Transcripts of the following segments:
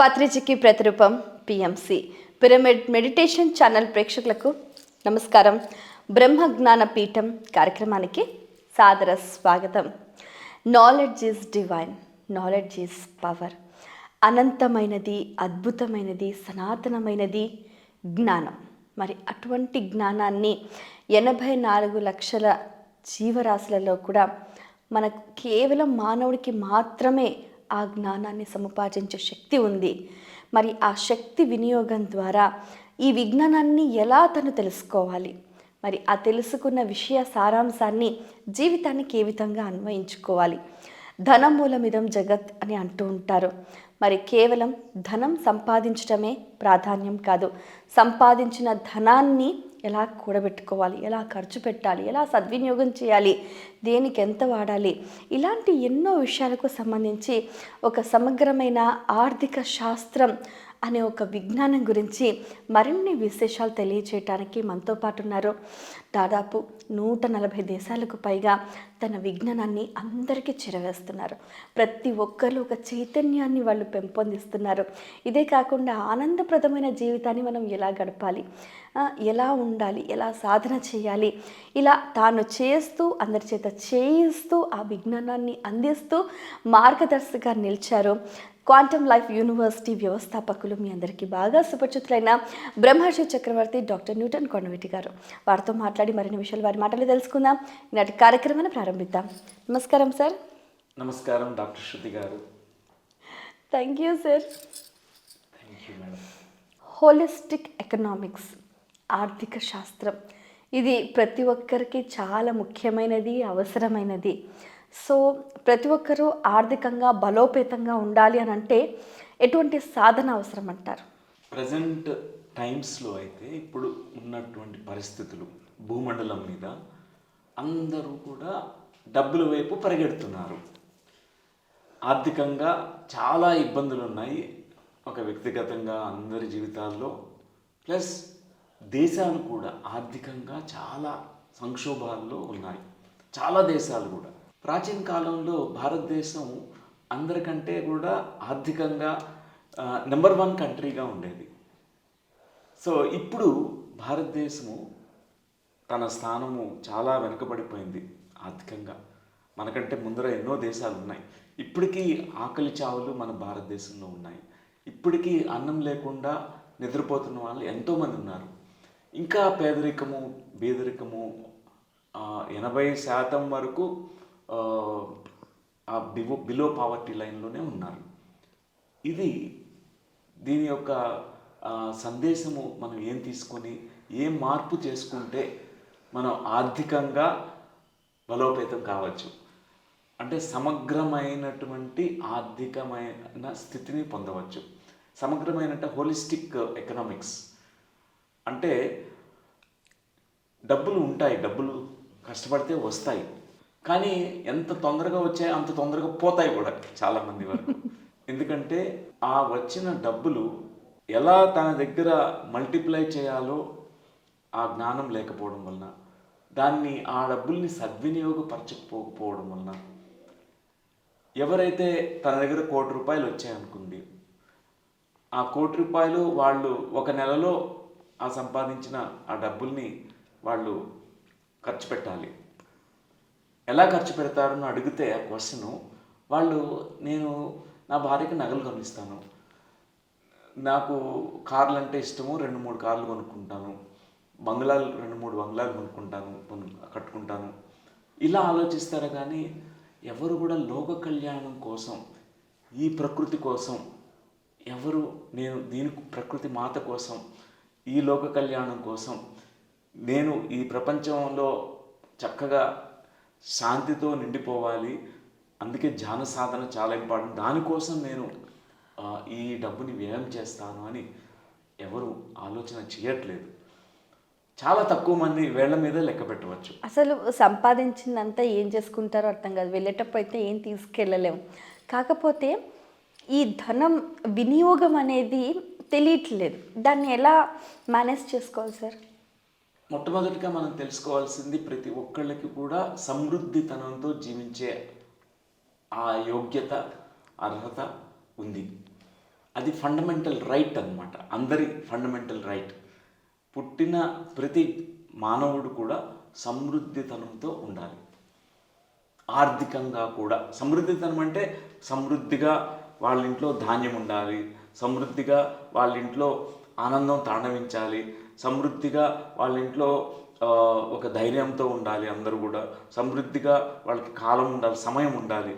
పత్రిజకి ప్రతిరూపం PMC pyramid meditation channel ప్రేక్షకులకు నమస్కారం. బ్రహ్మ జ్ఞాన పీఠం కార్యక్రమానికి సాదర స్వాగతం. Knowledge is divine knowledge is power అనంతమైనది అద్భుతమైనది సనాతనమైనది జ్ఞానం. మరి అటువంటి జ్ఞానాన్ని ఎనభై నాలుగు లక్షల జీవరాశులలో కూడా మనకు కేవలం మానవుడికి మాత్రమే ఆ జ్ఞానాన్ని సముపార్జించే శక్తి ఉంది. మరి ఆ శక్తి వినియోగం ద్వారా ఈ విజ్ఞానాన్ని ఎలా తను తెలుసుకోవాలి? మరి ఆ తెలుసుకున్న విషయ సారాంశాన్ని జీవితానికి ఏ విధంగా అన్వయించుకోవాలి? ధనం మూలమిదం జగత్ అని అంటూ ఉంటారు. మరి కేవలం ధనం సంపాదించడమే ప్రాధాన్యం కాదు. సంపాదించిన ధనాన్ని ఎలా కూడబెట్టుకోవాలి? ఎలా ఖర్చు పెట్టాలి? ఎలా సద్వినియోగం చేయాలి? దేనికి ఎంత వాడాలి? ఇలాంటి ఎన్నో విషయాలకు సంబంధించి ఒక సమగ్రమైన ఆర్థిక శాస్త్రం అనే ఒక విజ్ఞానం గురించి మరిన్ని విశేషాలు తెలియచేయటానికి మనతో పాటు ఉన్నారు. దాదాపు నూట నలభై దేశాలకు పైగా తన విజ్ఞానాన్ని అందరికీ చేరవేస్తున్నారు. ప్రతి ఒక్కరు ఒక చైతన్యాన్ని వాళ్ళు పెంపొందిస్తున్నారు. ఇదే కాకుండా ఆనందప్రదమైన జీవితాన్ని మనం ఎలా గడపాలి? ఎలా ఉండాలి? ఎలా సాధన చేయాలి? ఇలా తాను చేస్తూ అందరి చేత చేయిస్తూ ఆ విజ్ఞానాన్ని అందిస్తూ మార్గదర్శిగా నిలిచారు క్వాంటమ్ లైఫ్ యూనివర్సిటీ వ్యవస్థాపకులు మీ అందరికీ బాగా సుపరిచితులైన బ్రహ్మర్షి చక్రవర్తి డాక్టర్ న్యూటన్ కొండవీటి గారు. వారితో మాట్లాడు మరిన్ని విషయాలు వారి మాటలు తెలుసుకుందాం. ఈనాటి కార్యక్రమాన్ని ప్రారంభిద్దాం. నమస్కారం సార్. నమస్కారం doctor Shruti garu. Thank you sir holistic economics ఆర్థిక శాస్త్రం. ఇది ప్రతి ఒక్కరికి చాలా ముఖ్యమైనది అవసరమైనది. సో ప్రతి ఒక్కరూ ఆర్థికంగా బలోపేతంగా ఉండాలి అని అంటే ఎటువంటి సాధన అవసరం అంటారు? ప్రజెంట్ టైమ్స్లో అయితే ఇప్పుడు ఉన్నటువంటి పరిస్థితులు భూమండలం మీద అందరూ కూడా డబ్బుల వైపు పరిగెడుతున్నారు. ఆర్థికంగా చాలా ఇబ్బందులు ఉన్నాయి ఒక వ్యక్తిగతంగా అందరి జీవితాల్లో. ప్లస్ దేశాలు కూడా ఆర్థికంగా చాలా సంక్షోభాల్లో ఉన్నాయి. చాలా దేశాలు కూడా. ప్రాచీన కాలంలో భారతదేశం అందరికంటే కూడా ఆర్థికంగా నెంబర్ వన్ కంట్రీగా ఉండేది. సో ఇప్పుడు భారతదేశము తన స్థానము చాలా వెనుకబడిపోయింది ఆర్థికంగా. మనకంటే ముందర ఎన్నో దేశాలు ఉన్నాయి. ఇప్పటికీ ఆకలి చావులు మన భారతదేశంలో ఉన్నాయి. ఇప్పటికీ అన్నం లేకుండా నిద్రపోతున్న వాళ్ళు ఎంతోమంది ఉన్నారు. ఇంకా పేదరికము బీదరికము ఎనభై శాతం వరకు ఆ, బివో బిలో పావర్టీ లైన్లోనే ఉన్నారు. ఇది దీని యొక్క సందేశము మనం ఏం తీసుకొని ఏం మార్పు చేసుకుంటే మనం ఆర్థికంగా బలోపేతం కావచ్చు. అంటే సమగ్రమైనటువంటి ఆర్థికమైన స్థితిని పొందవచ్చు. సమగ్రమైన హోలిస్టిక్ ఎకనామిక్స్. అంటే డబ్బులు ఉంటాయి డబ్బులు కష్టపడితే వస్తాయి. కానీ ఎంత తొందరగా వచ్చాయో అంత తొందరగా పోతాయి కూడా చాలామంది వరకు. ఎందుకంటే ఆ వచ్చిన డబ్బులు ఎలా తన దగ్గర మల్టిప్లై చేయాలో ఆ జ్ఞానం లేకపోవడం వలన దాన్ని ఆ డబ్బుల్ని సద్వినియోగపరచకపోకపోవడం వలన ఎవరైతే తన దగ్గర కోటి రూపాయలు వచ్చాయనుకుంది ఆ కోటి రూపాయలు వాళ్ళు ఒక నెలలో ఆ సంపాదించిన ఆ డబ్బుల్ని వాళ్ళు ఖర్చు పెట్టాలి. ఎలా ఖర్చు పెడతారని అడిగితే ఆ క్వశ్చను వాళ్ళు నేను నా భార్యకి నగలు కొనిస్తాను. నాకు కార్లు అంటే ఇష్టము రెండు మూడు కార్లు కొనుక్కుంటాను. బంగ్లాలు రెండు మూడు బంగ్లాలు కొనుక్కుంటాను కొను- కట్టుకుంటాను. ఇలా ఆలోచిస్తారు కానీ ఎవరు కూడా లోక కళ్యాణం కోసం ఈ ప్రకృతి కోసం ఎవరు నేను దీని ప్రకృతి మాత కోసం ఈ లోక కళ్యాణం కోసం నేను ఈ ప్రపంచంలో చక్కగా శాంతితో నిండిపోవాలి అందుకే ధ్యాన సాధన చాలా ఇంపార్టెంట్. దానికోసం నేను ఈ డబ్బుని వ్యయం చేస్తాను అని ఎవరు ఆలోచన చేయట్లేదు. చాలా తక్కువ మంది వేళ్ళ మీద లెక్క పెట్టవచ్చు. అసలు సంపాదించిందంతా ఏం చేసుకుంటారో అర్థం కాదు. వెళ్ళేటప్పుడు అయితే ఏం తీసుకెళ్ళలేము కాకపోతే ఈ ధనం వినియోగం అనేది తెలియట్లేదు. దాన్ని ఎలా మేనేజ్ చేసుకోవాలి సార్? మొట్టమొదటిగా మనం తెలుసుకోవాల్సింది ప్రతి ఒక్కళ్ళకి కూడా సమృద్ధితనంతో జీవించే ఆ యోగ్యత అర్హత ఉంది. అది ఫండమెంటల్ రైట్ అన్నమాట. అందరి ఫండమెంటల్ రైట్. పుట్టిన ప్రతి మానవుడు కూడా సమృద్ధితనంతో ఉండాలి. ఆర్థికంగా కూడా. సమృద్ధితనం అంటే సమృద్ధిగా వాళ్ళ ఇంట్లో ధాన్యం ఉండాలి సమృద్ధిగా వాళ్ళ ఇంట్లో ఆనందం తాండవించాలి సమృద్ధిగా వాళ్ళ ఇంట్లో ఒక ధైర్యంతో ఉండాలి అందరూ కూడా. సమృద్ధిగా వాళ్ళకి కాలం ఉండాలి సమయం ఉండాలి.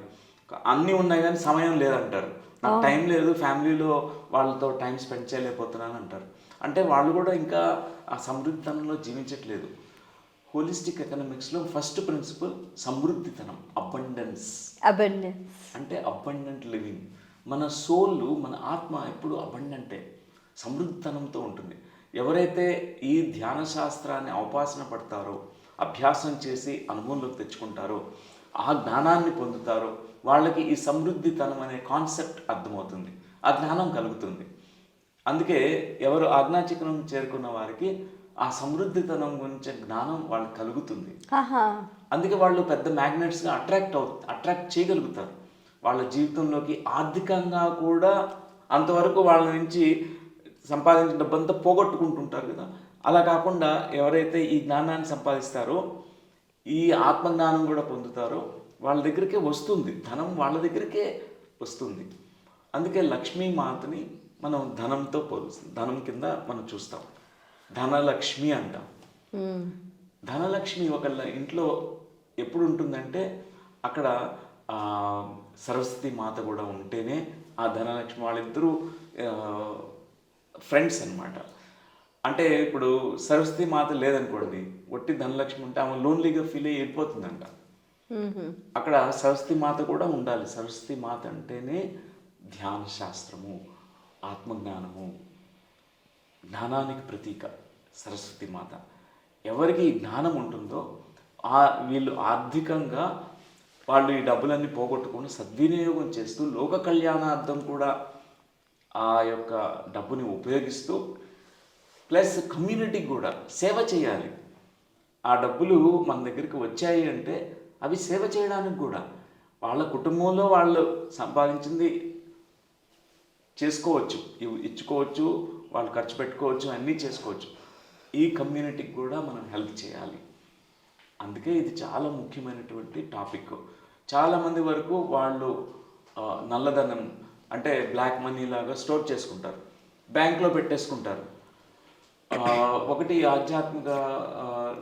అన్నీ ఉన్నాయి కానీ సమయం లేదంటారు. నాకు టైం లేదు ఫ్యామిలీలో వాళ్ళతో టైం స్పెండ్ చేయలేకపోతున్నాను అంటారు అంటే వాళ్ళు కూడా ఇంకా ఆ సమృద్ధితనంలో జీవించట్లేదు. హోలిస్టిక్ ఎకనామిక్స్లో ఫస్ట్ ప్రిన్సిపల్ సమృద్ధితనం అబండెన్స్ అబండెన్స్ అంటే అబండెంట్ లివింగ్ మన సోల్ మన ఆత్మ ఎప్పుడు అబండెంటే సమృద్ధితనంతో ఉంటుంది. ఎవరైతే ఈ ధ్యాన శాస్త్రాన్ని అవపాసన పడతారో అభ్యాసం చేసి అనుభవంలోకి తెచ్చుకుంటారో ఆ జ్ఞానాన్ని పొందుతారో వాళ్ళకి ఈ సమృద్ధితనం అనే కాన్సెప్ట్ అర్థమవుతుంది. ఆ జ్ఞానం కలుగుతుంది. అందుకే ఎవరు ఆజ్ఞాచక్రం చేరుకున్న వారికి ఆ సమృద్ధితనం గురించి జ్ఞానం వాళ్ళకి కలుగుతుంది. అందుకే వాళ్ళు పెద్ద మ్యాగ్నెట్స్గా అట్రాక్ట్ అవు అట్రాక్ట్ చేయగలుగుతారు. వాళ్ళ జీవితంలోకి ఆర్థికంగా కూడా అంతవరకు వాళ్ళ నుంచి సంపాదించిన డబ్బంతా పోగొట్టుకుంటుంటారు కదా. అలా కాకుండా ఎవరైతే ఈ జ్ఞానాన్ని సంపాదిస్తారో ఈ ఆత్మజ్ఞానం కూడా పొందుతారో వాళ్ళ దగ్గరికే వస్తుంది. ధనం వాళ్ళ దగ్గరికే వస్తుంది. అందుకే లక్ష్మీ మాతని మనం ధనంతో పోలుస్తాం. ధనం కింద మనం చూస్తాం. ధనలక్ష్మి అంటాం. ధనలక్ష్మి ఒకళ్ళ ఇంట్లో ఎప్పుడు ఉంటుందంటే అక్కడ సరస్వతి మాత కూడా ఉంటేనే ఆ ధనలక్ష్మి వాళ్ళిద్దరూ ఫ్రెండ్స్ అన్నమాట. అంటే ఇప్పుడు సరస్వతి మాత లేదనుకోండి ఒట్టి ధనలక్ష్మి ఉంటే ఆమె లోన్లీగా ఫీల్ అయ్యి వెళ్ళిపోతుందంట. అక్కడ సరస్వతి మాత కూడా ఉండాలి. సరస్వతి మాత అంటేనే ధ్యాన శాస్త్రము ఆత్మజ్ఞానము. జ్ఞానానికి ప్రతీక సరస్వతి మాత. ఎవరికి జ్ఞానం ఉంటుందో ఆ వీళ్ళు ఆర్థికంగా వాళ్ళు ఈ డబ్బులన్నీ పోగొట్టుకుని సద్వినియోగం చేస్తూ లోక కళ్యాణార్థం కూడా ఆ యొక్క డబ్బుని ఉపయోగిస్తూ ప్లస్ కమ్యూనిటీకి కూడా సేవ చేయాలి. ఆ డబ్బులు మన దగ్గరికి వచ్చాయి అంటే అవి సేవ చేయడానికి కూడా. వాళ్ళ కుటుంబంలో వాళ్ళు సంపాదించింది చేసుకోవచ్చు. ఇవి ఇచ్చుకోవచ్చు వాళ్ళు ఖర్చు పెట్టుకోవచ్చు అన్నీ చేసుకోవచ్చు. ఈ కమ్యూనిటీకి కూడా మనం హెల్ప్ చేయాలి. అందుకే ఇది చాలా ముఖ్యమైనటువంటి టాపిక్. చాలామంది వరకు వాళ్ళు నల్లధనం అంటే బ్లాక్ మనీ లాగా స్టోర్ చేసుకుంటారు. బ్యాంక్లో పెట్టేసుకుంటారు. ఒకటి ఆధ్యాత్మిక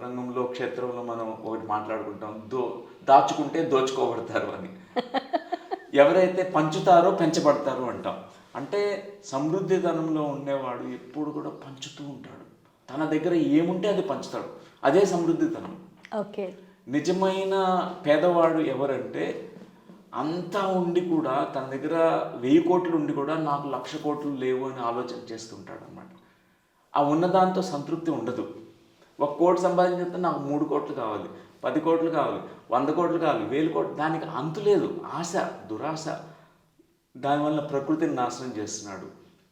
రంగంలో క్షేత్రంలో మనం ఒకటి మాట్లాడుకుంటాం. దో దాచుకుంటే దోచుకోబడతారు అని. ఎవరైతే పంచుతారో పెంచబడతారు అంటాం. అంటే సమృద్ధిధనంలో ఉండేవాడు ఎప్పుడు కూడా పంచుతూ ఉంటాడు. తన దగ్గర ఏముంటే అది పంచుతాడు. అదే సమృద్ధితనం ఓకే. నిజమైన పేదవాడు ఎవరంటే అంతా ఉండి కూడా తన దగ్గర వెయ్యి కోట్లు ఉండి కూడా నాకు లక్ష కోట్లు లేవు అని ఆలోచన చేస్తుంటాడు అనమాట ఆ ఉన్నదాంతో సంతృప్తి ఉండదు. ఒక కోటి సంపాదించితే నాకు మూడు కోట్లు కావాలి పది కోట్లు కావాలి వంద కోట్లు కావాలి వేలు కోట్లు దానికి అంతు లేదు. ఆశ దురాశ. దానివల్ల ప్రకృతిని నాశనం చేస్తున్నాడు.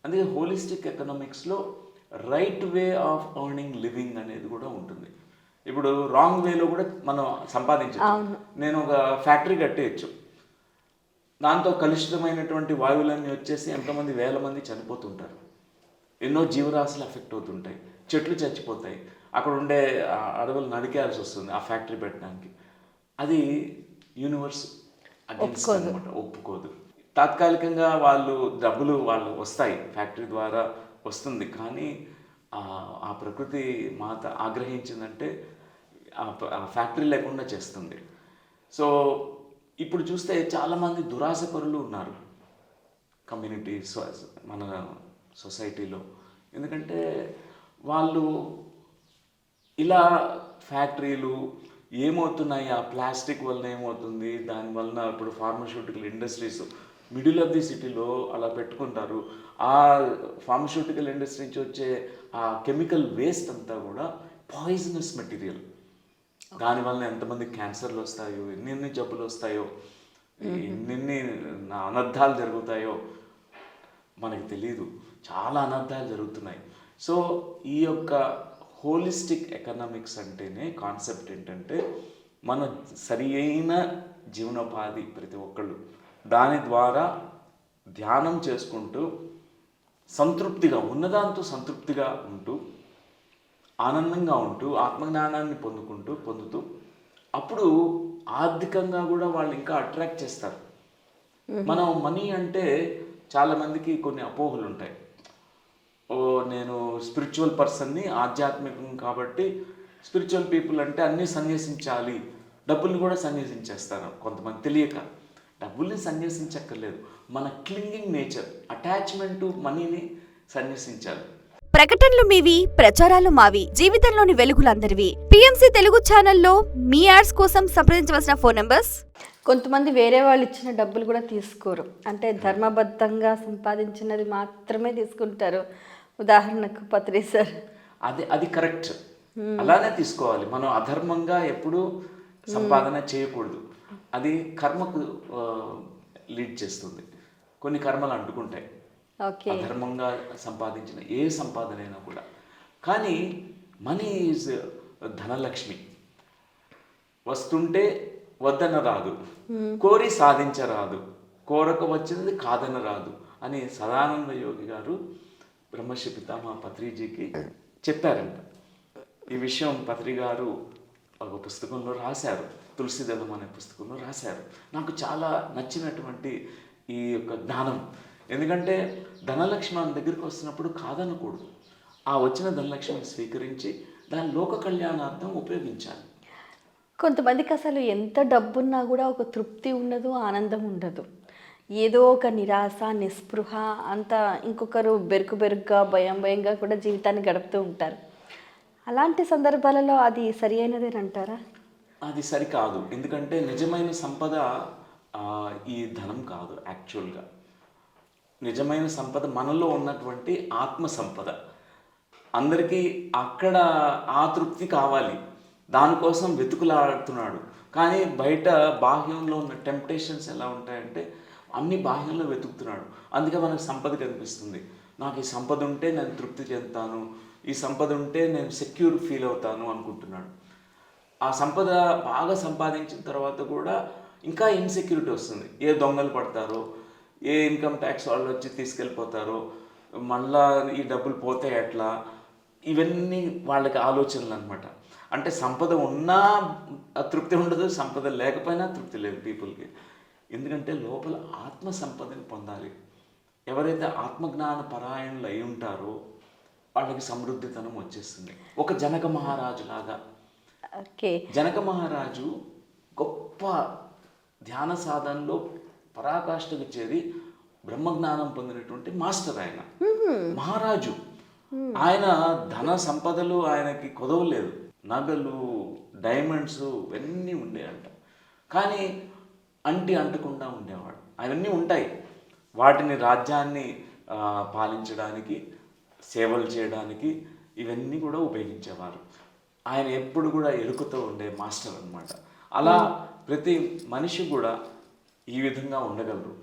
అందుకే holistic ఎకనామిక్స్లో right way of earning living అనేది కూడా ఉంటుంది. ఇప్పుడు రాంగ్ వేలో కూడా మనం సంపాదించచ్చు. నేను ఒక ఫ్యాక్టరీ కట్టేయచ్చు. దాంతో కలుషితమైనటువంటి వాయువులన్నీ వచ్చేసి ఎంతోమంది వేల మంది చనిపోతుంటారు. ఎన్నో జీవరాశులు ఎఫెక్ట్ అవుతుంటాయి. చెట్లు చచ్చిపోతాయి. అక్కడ ఉండే అడవులు నరికేయాల్సి వస్తుంది ఆ ఫ్యాక్టరీ పెట్టడానికి. అది యూనివర్స్ అగేన్స్ట్ అనమాట ఒప్పుకోదు. తాత్కాలికంగా వాళ్ళు డబ్బులు వాళ్ళు వస్తాయి ఫ్యాక్టరీ ద్వారా వస్తుంది. కానీ ఆ ప్రకృతి మాత ఆగ్రహించిందంటే ఆ ఆ ఫ్యాక్టరీ లేకుండా చేస్తుంది. సో ఇప్పుడు చూస్తే చాలామంది దురాశ పరులు ఉన్నారు. కమ్యూనిటీ మన సొసైటీలో. ఎందుకంటే వాళ్ళు ఇలా ఫ్యాక్టరీలు ఏమవుతున్నాయి? ఆ ప్లాస్టిక్ వలన ఏమవుతుంది? దాని వలన ఇప్పుడు pharmaceutical industries middle of the సిటీలో అలా పెట్టుకుంటారు. ఆ ఫార్మస్యూటికల్ ఇండస్ట్రీ నుంచి వచ్చే ఆ కెమికల్ వేస్ట్ అంతా కూడా పాయిజనస్ మెటీరియల్ దానివల్ల ఎంతమంది క్యాన్సర్లు వస్తాయో ఎన్నెన్ని జబ్బులు వస్తాయో ఎన్నెన్ని అనర్థాలు జరుగుతాయో మనకి తెలియదు చాలా అనర్థాలు జరుగుతున్నాయి. సో ఈ యొక్క హోలిస్టిక్ ఎకనామిక్స్ అంటేనే కాన్సెప్ట్ ఏంటంటే మన సరి అయిన జీవనోపాధి ప్రతి ఒక్కళ్ళు. దాని ద్వారా ధ్యానం చేసుకుంటూ సంతృప్తిగా ఉన్నదాంతో సంతృప్తిగా ఉంటూ ఆనందంగా ఉంటూ ఆత్మజ్ఞానాన్ని పొందుకుంటూ పొందుతూ అప్పుడు ఆర్థికంగా కూడా వాళ్ళు ఇంకా అట్రాక్ట్ చేస్తారు. మనం మనీ అంటే చాలా మందికి కొన్ని అపోహలు ఉంటాయి. ఓ నేను స్పిరిచువల్ పర్సన్ని ఆధ్యాత్మికం కాబట్టి స్పిరిచువల్ పీపుల్ అంటే అన్నీ సన్యసించాలి డబ్బుల్ని కూడా సన్యసించేస్తారు. కొంతమంది తెలియక. డబ్బుల్ని సన్యసించక్కర్లేదు. మన క్లింగింగ్ నేచర్ అటాచ్మెంట్ టు మనీని సన్యసించాలి. ప్రకటనలు మీవి ప్రచారాలు మావి జీవితంలోని వెలుగులందరివి. పిఎంసి తెలుగు ఛానల్లో మీ యాడ్స్ కోసం సంప్రదించవలసిన ఫోన్ నంబర్స్? కొంతమంది వేరే వాళ్ళు ఇచ్చిన డబ్బులు కూడా తీసుకోరు. అంటే ధర్మబద్ధంగా సంపాదించినది మాత్రమే తీసుకుంటారు. ఉదాహరణకు పత్రి సార్. అది అది కరెక్ట్. అలానే తీసుకోవాలి. మనం అధర్మంగా ఎప్పుడూ సంపాదన చేయకూడదు. అది కర్మకు లీడ్ చేస్తుంది. కొన్ని కర్మలు అంటుకుంటాయి. ఓకే. అధర్మంగా సంపాదించిన ఏ సంపాదన అయినా కూడా. కానీ మనీ ఈజ్ ధనలక్ష్మి. వస్తుంటే వద్దన రాదు. కోరి సాధించరాదు. కోరక వచ్చినది కాదన రాదు అని సదానంద యోగి గారు బ్రహ్మశ్రీ పితామహ పత్రిజీకి చెప్పారంట. ఈ విషయం పత్రి గారు ఒక పుస్తకంలో రాశారు. తులసిదళం అనే పుస్తకంలో రాశారు. నాకు చాలా నచ్చినటువంటి ఈ యొక్క జ్ఞానం. ఎందుకంటే ధనలక్ష్మి మన దగ్గరికి వస్తున్నప్పుడు కాదనకూడదు. ఆ వచ్చిన ధనలక్ష్మిని స్వీకరించి దాని లోక కళ్యాణార్థం ఉపయోగించాలి. కొంతమందికి అసలు ఎంత డబ్బున్నా కూడా ఒక తృప్తి ఉండదు ఆనందం ఉండదు. ఏదో ఒక నిరాశ నిస్పృహ అంత ఇంకొకరు బెరుకు బెరుగ్గా భయం భయంగా కూడా జీవితాన్ని గడుపుతూ ఉంటారు. అలాంటి సందర్భాలలో అది సరి అయినదేనంటారా అది సరికాదు ఎందుకంటే నిజమైన సంపద ఈ ధనం కాదు యాక్చువల్గా. నిజమైన సంపద మనలో ఉన్నటువంటి ఆత్మ సంపద. అందరికీ అక్కడ ఆ తృప్తి కావాలి. దానికోసం వెతుకులాడుతున్నాడు. కానీ బయట బాహ్యంలో ఉన్న టెంప్టేషన్స్ ఎలా ఉంటాయంటే అన్ని బాహ్యంలో వెతుకుతున్నాడు. అందుకే మనకు సంపద కనిపిస్తుంది. నాకు ఈ సంపద ఉంటే నేను తృప్తి చెందుతాను. ఈ సంపద ఉంటే నేను సెక్యూర్ ఫీల్ అవుతాను అనుకుంటున్నాడు. ఆ సంపద బాగా సంపాదించిన తర్వాత కూడా ఇంకా ఇన్సెక్యూరిటీ వస్తుంది. ఏ దొంగలు పడతారో ఏ ఇన్కమ్ ట్యాక్స్ వాళ్ళు వచ్చి తీసుకెళ్ళిపోతారో మళ్ళా ఈ డబ్బులు పోతే ఎట్లా? ఇవన్నీ వాళ్ళకి ఆలోచనలు అనమాట అంటే సంపద ఉన్నా తృప్తి ఉండదు సంపద లేకపోయినా తృప్తి లేదు పీపుల్కి. ఎందుకంటే లోపల ఆత్మ సంపదని పొందాలి. ఎవరైతే ఆత్మజ్ఞాన పరాయణులు అయి ఉంటారో వాళ్ళకి సమృద్ధితనం వచ్చేస్తుంది. ఒక జనక మహారాజు లాగా. ఓకే. జనక మహారాజు గొప్ప ధ్యాన సాధనలో పరాకాష్ఠకు చేరి బ్రహ్మజ్ఞానం పొందినటువంటి మాస్టర్ ఆయన. మహారాజు. ఆయన ధన సంపదలు ఆయనకి కొదవలేదు. నగలు డైమండ్స్ ఇవన్నీ ఉండేయంట. కానీ అంటి అంటకుండా ఉండేవాడు. అవన్నీ ఉంటాయి. వాటిని రాజ్యాన్ని పాలించడానికి సేవలు చేయడానికి ఇవన్నీ కూడా ఉపయోగించేవారు. ఆయన ఎప్పుడు కూడా ఎరుకుతో ఉండే మాస్టర్ అన్నమాట. అలా ప్రతి మనిషి కూడా ఈ విధంగా ఉండగలరు.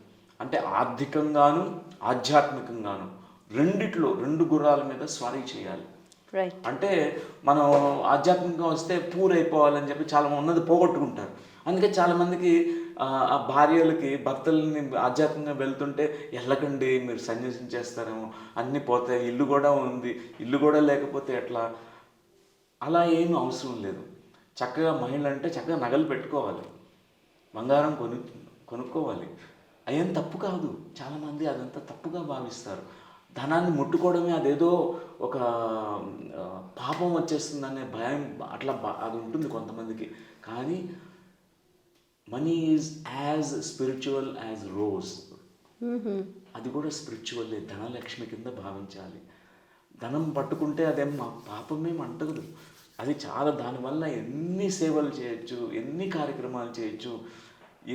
అంటే ఆర్థికంగాను ఆధ్యాత్మికంగాను రెండిట్లో రెండు గుర్రాల మీద స్వారీ చేయాలి. అంటే మనం ఆధ్యాత్మికంగా వస్తే పూర్ అయిపోవాలని చెప్పి చాలా మంది ఉన్నది పోగొట్టుకుంటారు. అందుకే చాలా మందికి ఆ, భార్యలకి భర్తలని ఆధ్యాత్మికంగా వెళ్తుంటే వెళ్ళకండి మీరు సన్యాసించేస్తారేమో అన్నీ పోతాయి ఇల్లు కూడా ఉంది ఇల్లు కూడా లేకపోతే ఎట్లా? అలా ఏమీ అవసరం లేదు. చక్కగా మహిళ అంటే చక్కగా నగలు పెట్టుకోవాలి. బంగారం కొను కొనుక్కోవాలి. అయ్యేం తప్పు కాదు. చాలామంది అదంతా తప్పుగా భావిస్తారు. ధనాన్ని ముట్టుకోవడమే అదేదో ఒక పాపం వచ్చేస్తుందనే భయం అట్లా బా- అది ఉంటుంది కొంతమందికి. కానీ money is as spiritual as rose అది కూడా స్పిరిచువల్లే ధనలక్ష్మి కింద భావించాలి. ధనం పట్టుకుంటే అదేం మా పాపమేం అంటదు అది చాలా దానివల్ల ఎన్ని సేవలు చేయొచ్చు ఎన్ని కార్యక్రమాలు చేయొచ్చు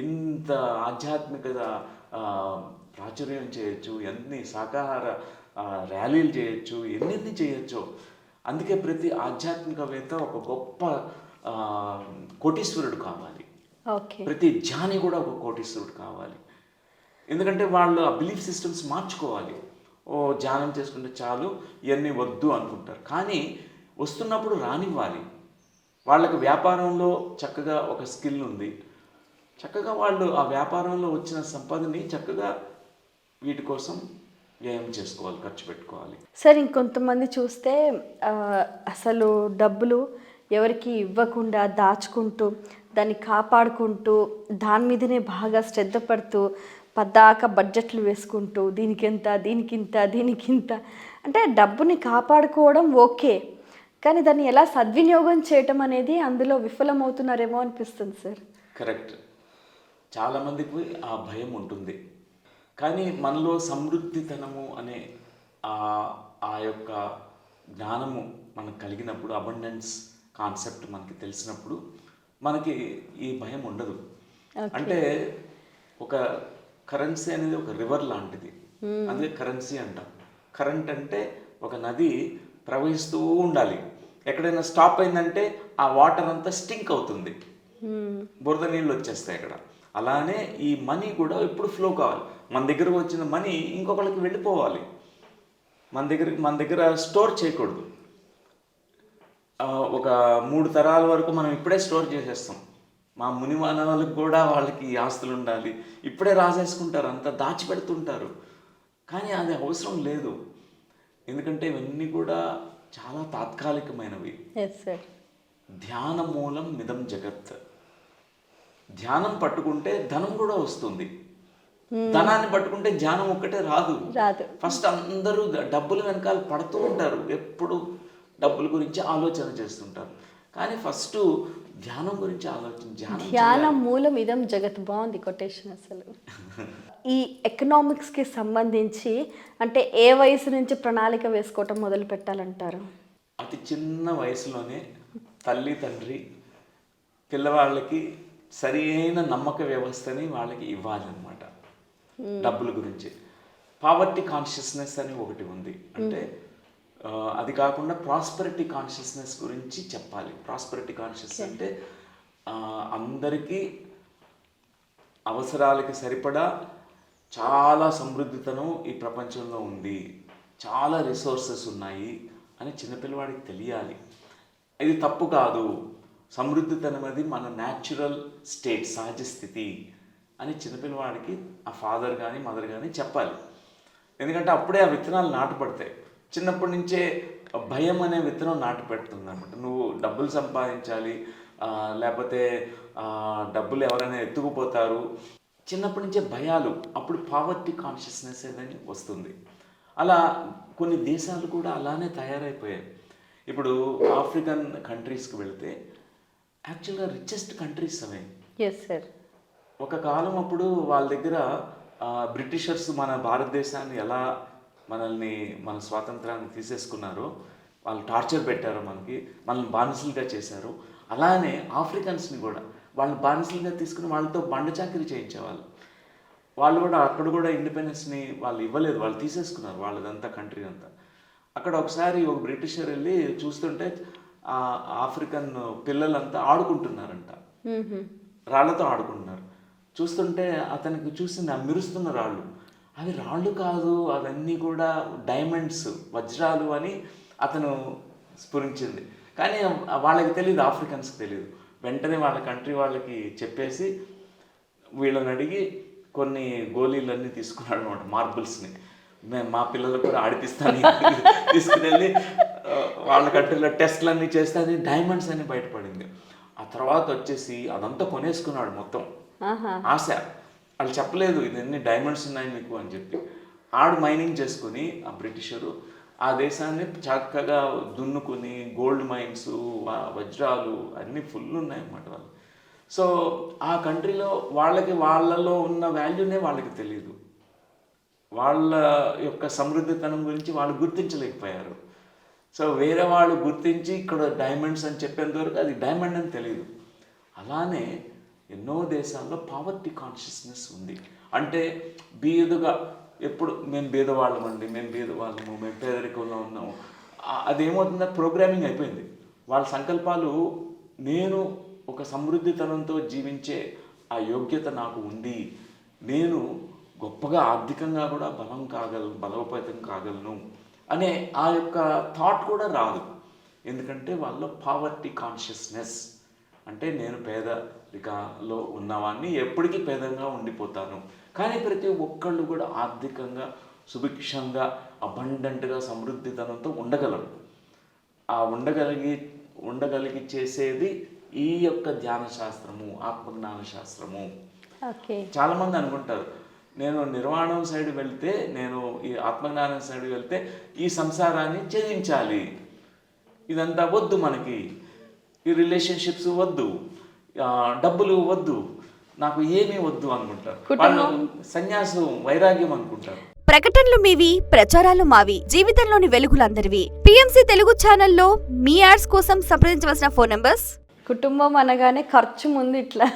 ఎంత ఆధ్యాత్మికత ప్రాచుర్యం చేయొచ్చు ఎన్ని శాకాహార ర్యాలీలు చేయొచ్చు ఎన్నెన్ని చేయొచ్చో. అందుకే ప్రతి ఆధ్యాత్మికవేత్త ఒక గొప్ప కోటీశ్వరుడు కావాలి. ప్రతి ధ్యాని కూడా ఒక కోటీశ్వరుడు కావాలి. ఎందుకంటే వాళ్ళు ఆ బిలీఫ్ సిస్టమ్స్ మార్చుకోవాలి. ఓ ధ్యానం చేసుకుంటే చాలు ఇవన్నీ వద్దు అనుకుంటారు. కానీ వస్తున్నప్పుడు రానివ్వాలి. వాళ్ళకి వ్యాపారంలో చక్కగా ఒక స్కిల్ ఉంది. చక్కగా వాళ్ళు ఆ వ్యాపారంలో వచ్చిన సంపదని చక్కగా వీటి కోసం వ్యయం చేసుకోవాలి ఖర్చు పెట్టుకోవాలి. సార్ ఇంకొంతమంది చూస్తే అసలు డబ్బులు ఎవరికి ఇవ్వకుండా దాచుకుంటూ దాన్ని కాపాడుకుంటూ దాని మీదనే బాగా శ్రద్ధ పడుతూ పద్దాక బడ్జెట్లు వేసుకుంటూ దీనికి ఎంత దీనికింత దీనికి ఇంత అంటే డబ్బుని కాపాడుకోవడం ఓకే. కానీ దాన్ని ఎలా సద్వినియోగం చేయటం అనేది అందులో విఫలమవుతున్నారేమో అనిపిస్తుంది సార్. కరెక్ట్. చాలామందికి ఆ భయం ఉంటుంది. కానీ మనలో సమృద్ధితనము అనే ఆ ఆ యొక్క జ్ఞానము మనకు కలిగినప్పుడు అబండెన్స్ కాన్సెప్ట్ మనకి తెలిసినప్పుడు మనకి ఈ భయం ఉండదు. అంటే ఒక కరెన్సీ అనేది ఒక రివర్ లాంటిది. అందుకే కరెన్సీ అంటాం. కరెంట్ అంటే ఒక నది ప్రవహిస్తూ ఉండాలి. ఎక్కడైనా స్టాప్ అయిందంటే ఆ వాటర్ అంతా స్టింక్ అవుతుంది. బురద నీళ్ళు వచ్చేస్తాయి అక్కడ. అలానే ఈ మనీ కూడా ఎప్పుడు ఫ్లో కావాలి. మన దగ్గరకు వచ్చిన మనీ ఇంకొకరికి వెళ్ళిపోవాలి. మన దగ్గరికి మన దగ్గర స్టోర్ చేయకూడదు. ఒక మూడు తరాల వరకు మనం ఇప్పుడే స్టోర్ చేసేస్తాం. మా ముని మానవులకు కూడా వాళ్ళకి ఆస్తులు ఉండాలి. ఇప్పుడే రాసేసుకుంటారు అంతా దాచిపెడుతుంటారు. కానీ అది అవసరం లేదు. ఎందుకంటే ఇవన్నీ కూడా చాలా తాత్కాలికమైనవి. ధ్యాన మూలం మిదం జగత్. ధ్యానం పట్టుకుంటే ధనం కూడా వస్తుంది. ధనాన్ని పట్టుకుంటే ధ్యానం ఒక్కటే రాదు. ఫస్ట్ అందరూ డబ్బులు వెనకాల పడుతూ ఉంటారు. ఎప్పుడు డబ్బుల గురించి ఆలోచన చేస్తుంటారు. కానీ ఫస్ట్ ధ్యానం గురించి ఆలోచన ధ్యానం మూలం ఇదం జగత్. బాగుంది కొటేషన్ అసలు. ఈ ఎకనామిక్స్కి సంబంధించి అంటే ఏ వయసు నుంచి ప్రణాళిక వేసుకోవటం మొదలు పెట్టాలంటారు? అతి చిన్న వయసులోనే తల్లి తండ్రి పిల్లవాళ్ళకి సరి అయిన నమ్మక వ్యవస్థని వాళ్ళకి ఇవ్వాలన్నమాట. డబ్బుల గురించి. పావర్టీ కాన్షియస్నెస్ అని ఒకటి ఉంది. అంటే అది కాకుండా ప్రాస్పరిటీ కాన్షియస్నెస్ గురించి చెప్పాలి. ప్రాస్పరిటీ కాన్షియస్ అంటే అందరికీ అవసరాలకి సరిపడా చాలా సమృద్ధితనం ఈ ప్రపంచంలో ఉంది. చాలా రిసోర్సెస్ ఉన్నాయి అని చిన్నపిల్లవాడికి తెలియాలి. ఇది తప్పు కాదు. సమృద్ధితనం అది మన న్యాచురల్ స్టేట్ సహజ స్థితి అని చిన్నపిల్లవాడికి ఆ ఫాదర్ కానీ మదర్ కానీ చెప్పాలి. ఎందుకంటే అప్పుడే ఆ విత్తనాలు నాటపడతాయి. చిన్నప్పటి నుంచే భయం అనే విత్తనం నాటి పెడుతుంది అనమాట నువ్వు డబ్బులు సంపాదించాలి లేకపోతే డబ్బులు ఎవరైనా ఎత్తుకుపోతారు. చిన్నప్పటి నుంచే భయాలు అప్పుడు పావర్టీ కాన్షియస్నెస్ ఏదని వస్తుంది. అలా కొన్ని దేశాలు కూడా అలానే తయారైపోయాయి. ఇప్పుడు ఆఫ్రికన్ కంట్రీస్కి వెళ్తే యాక్చువల్గా రిచెస్ట్ కంట్రీస్ అవే. ఎస్ సార్ ఒక కాలం అప్పుడు వాళ్ళ దగ్గర బ్రిటిషర్స్ మన భారతదేశాన్ని ఎలా మనల్ని మన స్వాతంత్రాన్ని తీసేసుకున్నారో. వాళ్ళు టార్చర్ పెట్టారు మనకి. మనల్ని బానిసలుగా చేశారు. అలానే ఆఫ్రికన్స్ని కూడా. వాళ్ళని బానిసలుగా తీసుకుని వాళ్ళతో బండ చాకరీ చేయించేవాళ్ళు. వాళ్ళు కూడా అక్కడ కూడా ఇండిపెండెన్స్ని వాళ్ళు ఇవ్వలేదు. వాళ్ళు తీసేసుకున్నారు. వాళ్ళదంతా కంట్రీ అంతా. అక్కడ ఒకసారి ఒక బ్రిటిషర్ వెళ్ళి చూస్తుంటే ఆ ఆఫ్రికన్ పిల్లలంతా ఆడుకుంటున్నారంట. రాళ్ళతో ఆడుకుంటున్నారు. చూస్తుంటే అతనికి చూసి మెరుస్తున్న రాళ్ళు. అవి రాళ్ళు కాదు అవన్నీ కూడా డైమండ్స్ వజ్రాలు అని అతను స్ఫురించింది. కానీ వాళ్ళకి తెలియదు ఆఫ్రికన్స్కి తెలియదు వెంటనే వాళ్ళ కంట్రీ వాళ్ళకి చెప్పేసి వీళ్ళని అడిగి కొన్ని గోళీలన్నీ తీసుకున్నాడు అనమాట మార్బుల్స్ని మేము మా పిల్లలకు కూడా ఆడిపిస్తాను తీసుకుని వెళ్ళి వాళ్ళ కంట్రీలో టెస్ట్లన్నీ చేస్తే అది డైమండ్స్ అని బయటపడింది. ఆ తర్వాత వచ్చేసి అదంతా కొనేసుకున్నాడు మొత్తం. ఆశ. వాళ్ళు చెప్పలేదు ఇదన్నీ డైమండ్స్ ఉన్నాయి మీకు? అని చెప్పి ఆడు మైనింగ్ చేసుకుని ఆ బ్రిటిషరు ఆ దేశాన్ని చక్కగా దున్నుకుని గోల్డ్ మైన్స్ వజ్రాలు అన్నీ ఫుల్ ఉన్నాయన్నమాట వాళ్ళు సో ఆ కంట్రీలో వాళ్ళకి వాళ్ళలో ఉన్న వాల్యూనే వాళ్ళకి తెలియదు వాళ్ళ యొక్క సమృద్ధితనం గురించి వాళ్ళు గుర్తించలేకపోయారు. సో వేరే వాళ్ళు గుర్తించి ఇక్కడ డైమండ్స్ అని చెప్పేంత వరకు అది డైమండ్ అని తెలియదు అలానే ఎన్నో దేశాల్లో పావర్టీ కాన్షియస్నెస్ ఉంది. అంటే బీదుగా ఎప్పుడు మేము బీదవాళ్ళం అండి మేము బీదవాళ్ళము మేము పేదరికంలో ఉన్నాము. ఆ- అదేమవుతుందో ప్రోగ్రామింగ్ అయిపోయింది. వాళ్ళ సంకల్పాలు నేను ఒక సమృద్ధితనంతో జీవించే ఆ యోగ్యత నాకు ఉంది. నేను గొప్పగా ఆర్థికంగా కూడా బలం కాగలను బలోపేతం కాగలను అనే ఆ యొక్క థాట్ కూడా రాదు. ఎందుకంటే వాళ్ళ పావర్టీ కాన్షియస్నెస్ అంటే నేను పేద పేదరికలో ఉన్నవాడిని ఎప్పటికీ పేదంగా ఉండిపోతాను. కానీ ప్రతి ఒక్కళ్ళు కూడా ఆర్థికంగా సుభిక్షంగా అబండెంట్గా సమృద్ధితనంతో ఉండగలరు. ఆ ఉండగలిగి ఉండగలిగి చేసేది ఈ యొక్క ధ్యాన శాస్త్రము ఆత్మజ్ఞాన శాస్త్రము ఓకే. చాలా మంది అనుకుంటారు నేను నిర్వాణం సైడ్ వెళ్తే నేను ఈ ఆత్మజ్ఞానం సైడ్ వెళ్తే ఈ సంసారాన్ని ఛేదించాలి. ఇదంతా వద్దు మనకి. ఈ రిలేషన్షిప్స్ వద్దు. డబ్బులు వద్దు నాకు ఏమీ వద్దు అనుకుంటారు. వాళ్ళు సన్యాసం వైరాగ్యం అనుకుంటారు. ప్రకటనలు మీవి ప్రచారాలు మావి జీవితంలోని వెలుగులందరివి. పిఎంసి తెలుగు ఛానల్లో మీ యాడ్స్ కోసం సంప్రదించవలసిన ఫోన్ నంబర్స్? కుటుంబం అనగానే ఖర్చు ముందు ఇట్లా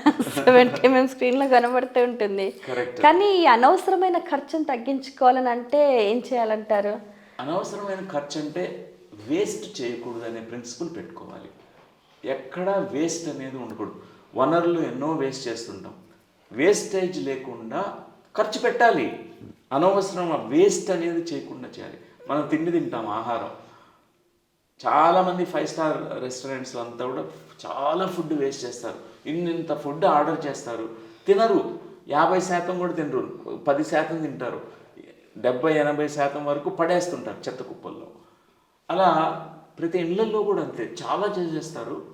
సెవెంటీ మేము స్క్రీన్లో కనబడుతూ ఉంటుంది. కరెక్ట్ కానీ ఈ అనవసరమైన ఖర్చును తగ్గించుకోవాలని అంటే ఏం చేయాలంటారు? అనవసరమైన ఖర్చు అంటే వేస్ట్ చేయకూడదు అనే ప్రిన్సిపల్ పెట్టుకోవాలి. ఎక్కడా వేస్ట్ అనేది ఉండకూడదు. వనరులు ఎన్నో వేస్ట్ చేస్తుంటాం. వేస్టేజ్ లేకుండా ఖర్చు పెట్టాలి. అనవసరం వేస్ట్ అనేది చేయకుండా చేయాలి. మనం తిండి తింటాం ఆహారం. చాలామంది ఫైవ్ స్టార్ రెస్టారెంట్స్ అంతా కూడా చాలా ఫుడ్ వేస్ట్ చేస్తారు. ఇన్నింత ఫుడ్ ఆర్డర్ చేస్తారు. తినరు. యాభై శాతం కూడా తినరు. పది శాతం తింటారు. డెబ్బై ఎనభై శాతం వరకు పడేస్తుంటారు చెత్త కుప్పల్లో. అలా ప్రతి ఇళ్ళల్లో కూడా అంతే. చాలా చేసేస్తారు.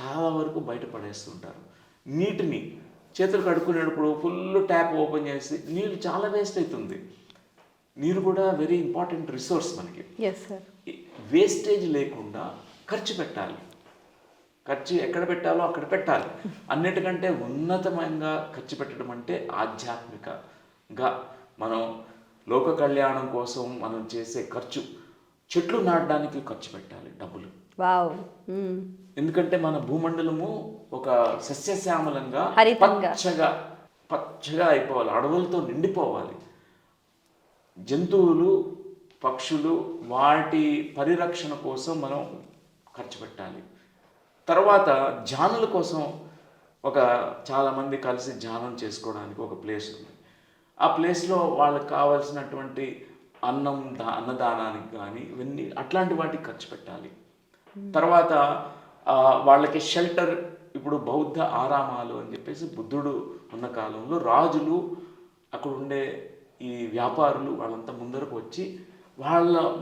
చాలా వరకు బయట పడేస్తుంటారు నీటిని చేతులు కడుక్కునేటప్పుడు ఫుల్ ట్యాప్ ఓపెన్ చేసి నీళ్ళు చాలా వేస్ట్ అవుతుంది నీరు కూడా వెరీ ఇంపార్టెంట్ రిసోర్స్ మనకి. వేస్టేజ్ లేకుండా ఖర్చు పెట్టాలి. ఖర్చు ఎక్కడ పెట్టాలో అక్కడ పెట్టాలి. అన్నిటికంటే ఉన్నతమైన ఖర్చు పెట్టడం అంటే ఆధ్యాత్మికగా మనం లోక కళ్యాణం కోసం మనం చేసే ఖర్చు. చెట్లు నాటడానికి ఖర్చు పెట్టాలి డబ్బులు. మ్మ్. ఎందుకంటే మన భూమండలము ఒక సస్యశ్యామలంగా. పచ్చగా పచ్చగా అయిపోవాలి అడవులతో నిండిపోవాలి. జంతువులు పక్షులు వాటి పరిరక్షణ కోసం మనం ఖర్చు పెట్టాలి. తర్వాత ధ్యానుల కోసం ఒక చాలామంది కలిసి ధ్యానం చేసుకోవడానికి ఒక ప్లేస్ ఉంది. ఆ ప్లేస్లో వాళ్ళకి కావాల్సినటువంటి అన్నం దా అన్నదానానికి కానీ ఇవన్నీ అట్లాంటి వాటికి ఖర్చు పెట్టాలి. తర్వాత వాళ్ళకి షెల్టర్ ఇప్పుడు బౌద్ధ ఆరామాలు అని చెప్పేసి బుద్ధుడు ఉన్న కాలంలో రాజులు అక్కడ ఉండే ఈ వ్యాపారులు వాళ్ళంతా ముందరకు వచ్చి వాళ్ళ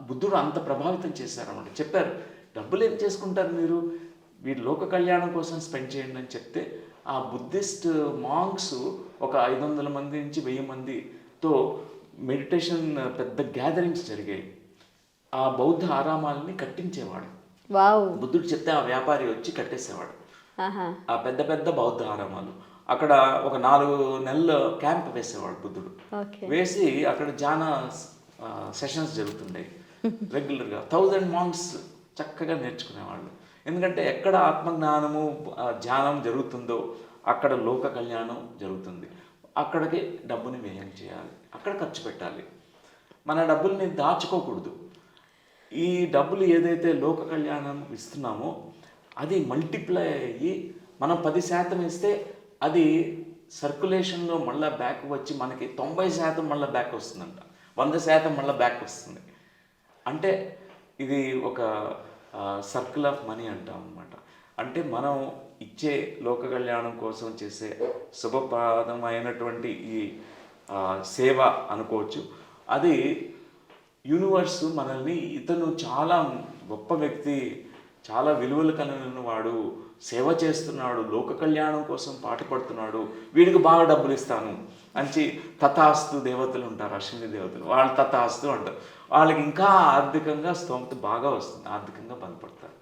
బుద్ధుడు అంత ప్రభావితం చేశారన్నమాట. చెప్పారు డబ్బులు ఏం చేసుకుంటారు మీరు? వీరు లోక కళ్యాణం కోసం స్పెండ్ చేయండి అని చెప్తే ఆ బుద్ధిస్ట్ మాంగ్స్ ఒక ఐదు వందల మంది నుంచి వెయ్యి మందితో మెడిటేషన్ పెద్ద గ్యాదరింగ్స్ జరిగాయి. ఆ బౌద్ధ ఆరామాలని కట్టించేవాడు. బుద్ధుడు చెప్తే ఆ వ్యాపారి వచ్చి కట్టేసేవాడు. ఆ పెద్ద పెద్ద బౌద్ధ ఆరామాలు అక్కడ ఒక నాలుగు నెలలు క్యాంప్ వేసేవాడు బుద్ధుడు. వేసి అక్కడ జాన సెషన్స్ జరుగుతుండే. రెగ్యులర్గా. థౌజండ్ మాంగ్స్ చక్కగా నేర్చుకునేవాళ్ళు. ఎందుకంటే ఎక్కడ ఆత్మజ్ఞానము ధ్యానం జరుగుతుందో అక్కడ లోక కళ్యాణం జరుగుతుంది. అక్కడికి డబ్బుని వ్యయం చేయాలి. అక్కడ ఖర్చు పెట్టాలి. మన డబ్బుల్ని దాచుకోకూడదు. ఈ డబ్బులు ఏదైతే లోక కళ్యాణం ఇస్తున్నామో అది మల్టిప్లై అయ్యి మనం పది శాతం ఇస్తే అది సర్క్యులేషన్లో మళ్ళీ బ్యాక్ వచ్చి మనకి తొంభై శాతం మళ్ళీ బ్యాక్ వస్తుందంట. వంద శాతం మళ్ళీ బ్యాక్ వస్తుంది. అంటే ఇది ఒక సర్కిల్ ఆఫ్ మనీ అంటాం అనమాట అంటే మనం ఇచ్చే లోక కళ్యాణం కోసం చేసే శుభప్రదమైనటువంటి ఈ సేవ అనుకోవచ్చు. అది యూనివర్స్ మనల్ని ఇతను చాలా గొప్ప వ్యక్తి చాలా విలువలు కలిగిన వాడు సేవ చేస్తున్నాడు లోక కళ్యాణం కోసం పాటుపడుతున్నాడు వీడికి బాగా డబ్బులు ఇస్తాను మంచి తథాస్తు దేవతలు ఉంటారు అశ్విని దేవతలు. వాళ్ళు తథాస్తు అంటారు. వాళ్ళకి ఇంకా ఆర్థికంగా స్తోమత బాగా వస్తుంది ఆర్థికంగా బలపడతారు.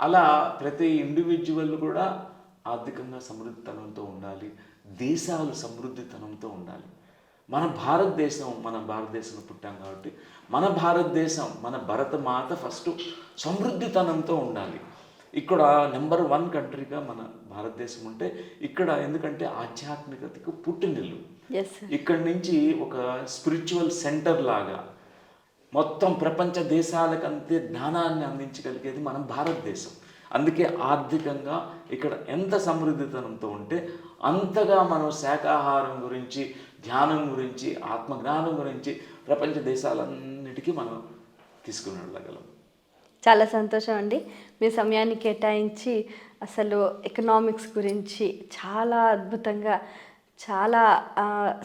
అలా ప్రతి ఇండివిజువల్ కూడా ఆర్థికంగా సమృద్ధితనంతో ఉండాలి దేశాలు సమృద్ధితనంతో ఉండాలి. మన భారతదేశం మన భారతదేశంలో పుట్టాం కాబట్టి మన భారతదేశం మన భరతమాత ఫస్ట్ సమృద్ధితనంతో ఉండాలి. ఇక్కడ నెంబర్ వన్ కంట్రీగా మన భారతదేశం ఉంటే ఇక్కడ ఎందుకంటే ఆధ్యాత్మికతకు పుట్టినిల్లు. ఇక్కడి నుంచి ఒక స్పిరిచువల్ సెంటర్ లాగా మొత్తం ప్రపంచ దేశాలకంతే జ్ఞానాన్ని అందించగలిగేది మనం భారతదేశం. అందుకే ఆర్థికంగా ఇక్కడ ఎంత సమృద్ధితనంతో ఉంటే అంతగా మనం శాకాహారం గురించి ధ్యానం గురించి ఆత్మజ్ఞానం గురించి ప్రపంచ దేశాలన్నిటికీ మనం తీసుకుని వెళ్ళగలం చాలా సంతోషం అండి. మీ సమయాన్ని కేటాయించి అసలు ఎకనామిక్స్ గురించి చాలా అద్భుతంగా చాలా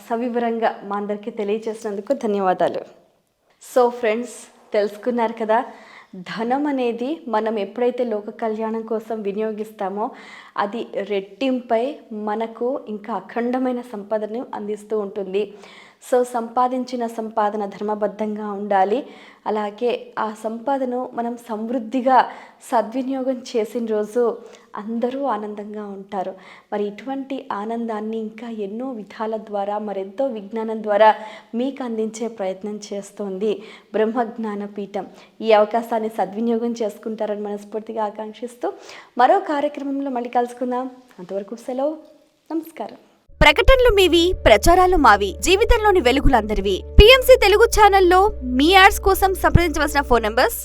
సవివరంగా మా అందరికీ తెలియజేసినందుకు ధన్యవాదాలు. సో ఫ్రెండ్స్ తెలుసుకున్నారు కదా ధనం అనేది మనం ఎప్పుడైతే లోక కళ్యాణం కోసం వినియోగిస్తామో అది రెట్టింపై మనకు ఇంకా అఖండమైన సంపదను అందిస్తూ ఉంటుంది. సో సంపాదించిన సంపాదన ధర్మబద్ధంగా ఉండాలి. అలాగే ఆ సంపాదను మనం సమృద్ధిగా సద్వినియోగం చేసిన రోజు అందరూ ఆనందంగా ఉంటారు. మరి ఇటువంటి ఆనందాన్ని ఇంకా ఎన్నో విధాల ద్వారా మరెంతో విజ్ఞానం ద్వారా మీకు అందించే ప్రయత్నం చేస్తోంది బ్రహ్మజ్ఞాన పీఠం. ఈ అవకాశాన్ని సద్వినియోగం చేసుకుంటారని మనస్ఫూర్తిగా ఆకాంక్షిస్తూ మరో కార్యక్రమంలో మళ్ళీ కలుసుకుందాం. అంతవరకు సెలవు. నమస్కారం. ప్రకటనలు మీవి ప్రచారాలు మావి జీవితంలోని వెలుగులందరివి. పిఎంసి తెలుగు ఛానల్లో మీ యాడ్స్ కోసం సంప్రదించవలసిన ఫోన్ నంబర్స్